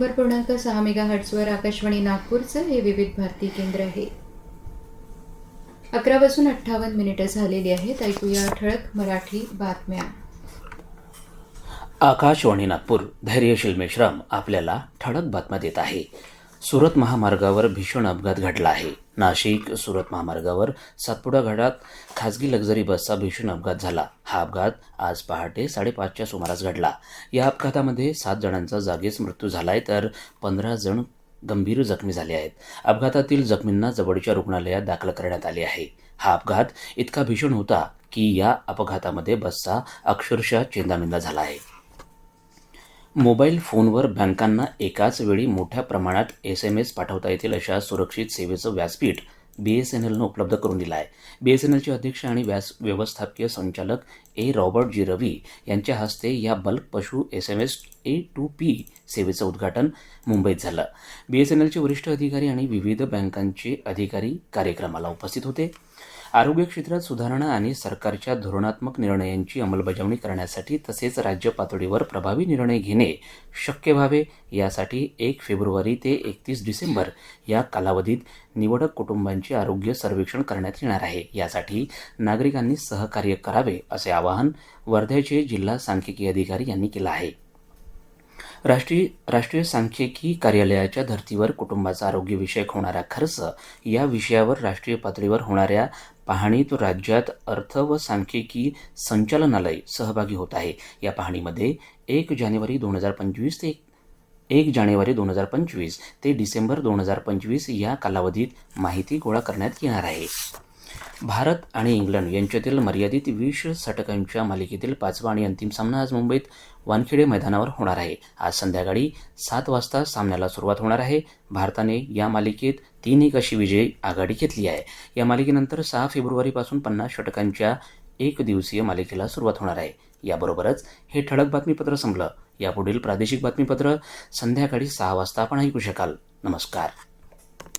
वर पूर्णांक सहा मेगा हर्ट्सवर आकाशवाणी नागपूरचं हे विविध भारती केंद्र आहे. अकरा वाजून अठ्ठावन्न मिनिटं झालेली आहेत. ऐकूया ठळक मराठी बातम्या. आकाशवाणी नागपूर धैर्यशील मेश्राम आपल्याला ठळक बातम्या देत आहे. सुरत महामार्गावर भीषण अपघात घडला आहे. नाशिक सुरत महामार्गावर सातपुडा घाटात खासगी लक्झरी बसचा भीषण अपघात झाला. हा अपघात आज पहाटे साडेपाचच्या सुमारास घडला. या अपघातामध्ये सात जणांचा जागीच मृत्यू झालाय तर पंधरा जण गंभीर जखमी झाले आहेत. अपघातातील जखमींना जवळच्या रुग्णालयात दाखल करण्यात आले आहे. हा अपघात इतका भीषण होता की या अपघातामध्ये बसचा अक्षरशः चेंदामेंदा झाला आहे. मोबाईल फोनवर बँकांना एकाच वेळी मोठ्या प्रमाणात एस एम एस पाठवता येतील अशा सुरक्षित सेवेचं व्यासपीठ बी एस एन एलनं उपलब्ध करून दिलं आहे बी एस एन एलचे अध्यक्ष आणि व्यास व्यवस्थापकीय संचालक ए रॉबर्ट जी रवी यांच्या हस्ते या bulk push S M S A to P सेवेचं उद्घाटन मुंबईत झालं. बी एस एन एलचे वरिष्ठ अधिकारी आणि विविध बँकांचे अधिकारी कार्यक्रमाला उपस्थित होते. आरोग्य क्षेत्रात सुधारणा आणि सरकारच्या धोरणात्मक निर्णयांची अंमलबजावणी करण्यासाठी तसेच राज्य पातळीवर प्रभावी निर्णय घेणे शक्य व्हावे यासाठी एक फेब्रुवारी ते एकतीस डिसेंबर या कालावधीत निवडक कुटुंबांचे आरोग्य सर्वेक्षण करण्यात येणार आहे. यासाठी नागरिकांनी सहकार्य करावे असे आवाहन वर्ध्याचे जिल्हा सांख्यिकी अधिकारी यांनी केलं आहे. राष्ट्रीय राष्ट्रीय सांख्यिकी कार्यालयाच्या धर्तीवर कुटुंबाचा आरोग्यविषयक होणारा खर्च या विषयावर राष्ट्रीय पातळीवर होणाऱ्या पाहणीत राज्यात अर्थ व सांख्यिकी संचालनालय सहभागी होत आहे. या पाहणीमध्ये एक जानेवारी दोन हजार पंचवीस ते एक जानेवारी दोन हजार पंचवीस ते डिसेंबर दोन हजार पंचवीस या कालावधीत माहिती गोळा करण्यात येणार आहे. भारत आणि इंग्लंड यांच्यातील मर्यादित वीस षटकांच्या मालिकेतील पाचवा आणि अंतिम सामना आज मुंबईत वानखेडे मैदानावर होणार आहे. आज संध्याकाळी सात वाजता सामन्याला सुरुवात होणार आहे. भारताने या मालिकेत तीन एक अशी विजयी आघाडी घेतली आहे. या मालिकेनंतर सहा फेब्रुवारीपासून पन्नास षटकांच्या एक दिवसीय मालिकेला सुरुवात होणार आहे. याबरोबरच हे ठळक बातमीपत्र संपलं. यापुढील प्रादेशिक बातमीपत्र संध्याकाळी सहा वाजता आपण ऐकू शकाल. नमस्कार.